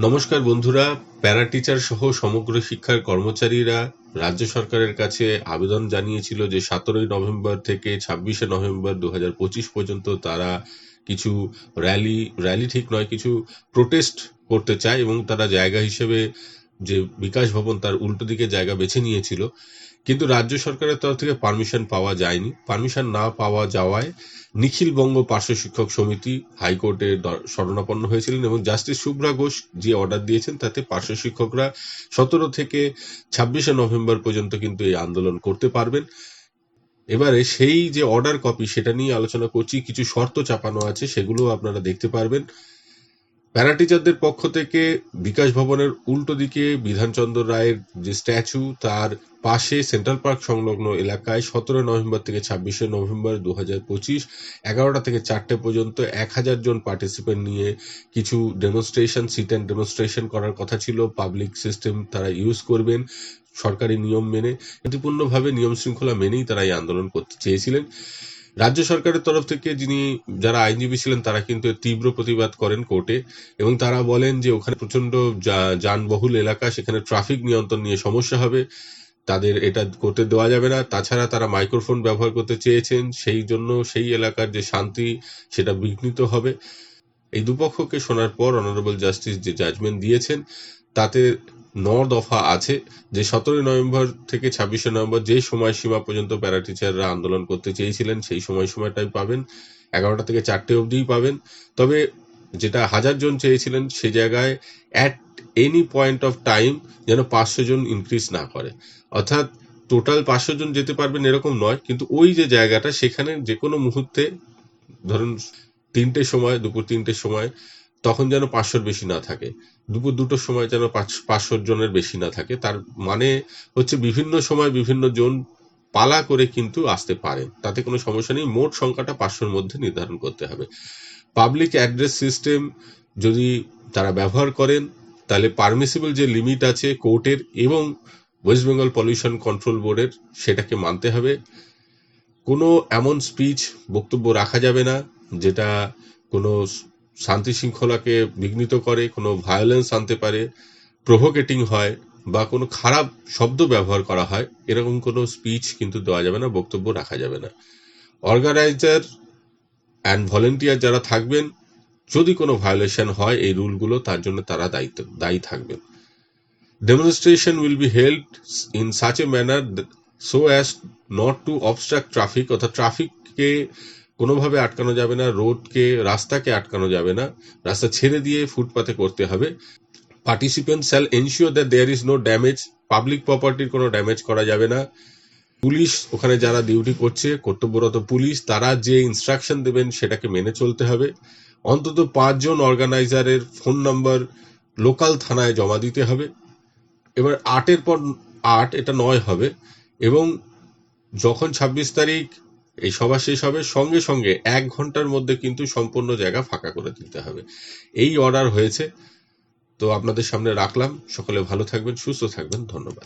নমস্কার বন্ধুরা para teacher সহ সমগ্র শিক্ষার কর্মচারীরা রাজ্য সরকারের কাছে আবেদন জানিয়েছিল যে সতেরোই নভেম্বর থেকে ছাব্বিশে নভেম্বর দু হাজার পঁচিশ পর্যন্ত তারা কিছু র্যালি র্যালি ঠিক নয়, কিছু প্রোটেস্ট করতে চায় এবং তারা জায়গা হিসেবে যে বিকাশ ভবন তার উল্টো দিকে জায়গা বেছে নিয়েছিল। কিন্তু রাজ্য সরকারের তরফ থেকে পারমিশন পাওয়া যায়নি। পারমিশন না পাওয়া যাওয়ায় নিখিল বঙ্গ পার্শ্ব শিক্ষক সমিতি হাইকোর্টে শরণাপন্ন হয়েছিলেন এবং জাস্টিস শুভ্রা ঘোষ যে অর্ডার দিয়েছেন, তাতে পার্শ্ব শিক্ষকরা সতেরো থেকে ছাব্বিশে নভেম্বর পর্যন্ত কিন্তু এই আন্দোলন করতে পারবেন। এবারে সেই যে অর্ডার কপি, সেটা নিয়ে আলোচনা করছি। কিছু শর্ত চাপানো আছে সেগুলো আপনারা দেখতে পারবেন। প্যারা টিচারদের পক্ষ থেকে বিকাশ ভবনের উল্টো দিকে বিধানচন্দ্র রায়ের যে স্ট্যাচু, তার পাশে সেন্ট্রাল পার্ক সংলগ্ন এলাকায় সতেরো নভেম্বর থেকে ছাব্বিশে নভেম্বর দু হাজার পঁচিশ এগারোটা থেকে চারটে পর্যন্ত এক হাজার জন পার্টিসিপেন্ট নিয়ে কিছু ডেমনস্ট্রেশন সিট অ্যান্ড ডেমনস্ট্রেশন করার কথা ছিল। পাবলিক সিস্টেম তারা ইউজ করবেন সরকারি নিয়ম মেনে। শান্তিপূর্ণভাবে নিয়ম শৃঙ্খলা মেনেই তারা এই আন্দোলন করতে চেয়েছিলেন। রাজ্য সরকারের তরফ থেকে যিনি যারা আইনজীবী ছিলেন, তারা কিন্তু তীব্র প্রতিবাদ করেন কোর্টে এবং তারা বলেন যে ওখানে প্রচণ্ড যানবহুল এলাকা, সেখানে ট্রাফিক নিয়ন্ত্রণ নিয়ে সমস্যা হবে। তাদের এটা করতে দেওয়া যাবে না। তাছাড়া তারা মাইক্রোফোন ব্যবহার করতে চেয়েছেন। সেই জন্য সেই এলাকার যে শান্তি, সেটা বিঘ্নিত হবে। এই দুপক্ষকে শোনার পর অনারেবল জাস্টিস যে জাজমেন্ট দিয়েছেন তাতে ন দফা আছে যে সতেরোই নভেম্বর থেকে ছাব্বিশে নভেম্বর যে সময়সীমা পর্যন্ত প্যারা টিচাররা আন্দোলন করতে চেয়েছিলেন, সেই সময়সীমাটাই পাবেন। এগারোটা থেকে চারটে অবধিই পাবেন। তবে যেটা হাজার জন চেয়েছিলেন, সে জায়গায় at any point of time যেন পাঁচশো জন ইনক্রিজ না করে। অর্থাৎ টোটাল পাঁচশো জন যেতে পারবেন এরকম নয়, কিন্তু ওই যে জায়গাটা, সেখানে যে কোনো মুহূর্তে, ধরুন তিনটের সময়, দুপুর তিনটের সময়, তখন যেন পাঁচশোর বেশি না থাকে। দুপুর দুটোর সময় যেন পাঁচ- পাঁচশো জনের বেশি না থাকে। তার মানে হচ্ছে বিভিন্ন সময় বিভিন্ন জন পালা করে কিন্তু আসতে পারে তাতে কোনো সমস্যা নেই। মোট সংখ্যাটা পাঁচশোর মধ্যে নির্ধারণ করতে হবে। পাবলিক অ্যাড্রেস সিস্টেম যদি তারা ব্যবহার করেন, তাহলে পারমিসিবল যে লিমিট আছে কোর্টের এবং ওয়েস্ট বেঙ্গল পলিউশন কন্ট্রোল বোর্ডের, সেটাকে মানতে হবে। কোনো এমন স্পিচ, বক্তব্য রাখা যাবে না, যেটা কোনো শান্তি শৃঙ্খলাকে বিঘ্নিত করে, কোনো ভায়োলেন্স আনতে পারে প্রভোকেটিং হয়, বা কোনো খারাপ শব্দ ব্যবহার করা হয়, এরকম কোনো স্পিচ কিন্তু দেওয়া যাবে না, বক্তব্য রাখা যাবে না। অর্গানাইজার অ্যান্ড ভলেন্টিয়ার যারা থাকবেন, যদি কোনো ভায়োলেশন হয় এই রুলগুলো, তার জন্য তারা দায়িত্ব, দায়ী থাকবেন। Demonstration will be held in such a manner so as not to obstruct traffic অর্থাৎ ট্রাফিককে কোনোভাবে আটকানো যাবে না, রোডকে, রাস্তাকে আটকানো যাবে না, রাস্তা ছেড়ে দিয়ে ফুটপাতে করতে হবে। Participant shall ensure that there is no damage public প্রপার্টির কোনো ড্যামেজ করা যাবে না। পুলিশ ওখানে যারা ডিউটি করছে, কর্তব্যরত পুলিশ, তারা যে ইনস্ট্রাকশন দেবেন সেটাকে মেনে চলতে হবে। অন্তত পাঁচজন অর্গানাইজারের ফোন নাম্বার লোকাল থানায় জমা দিতে হবে। এবার আটের পর আট, এটা নয় হবে। এবং যখন ছাব্বিশ তারিখ এই সভা শেষ হবে। সঙ্গে সঙ্গে এক ঘণ্টার মধ্যে কিন্তু সম্পূর্ণ জায়গা ফাঁকা করে দিতে হবে। এই অর্ডার হয়েছে। তো আপনাদের সামনে রাখলাম। সকলে ভালো থাকবেন, সুস্থ থাকবেন। ধন্যবাদ।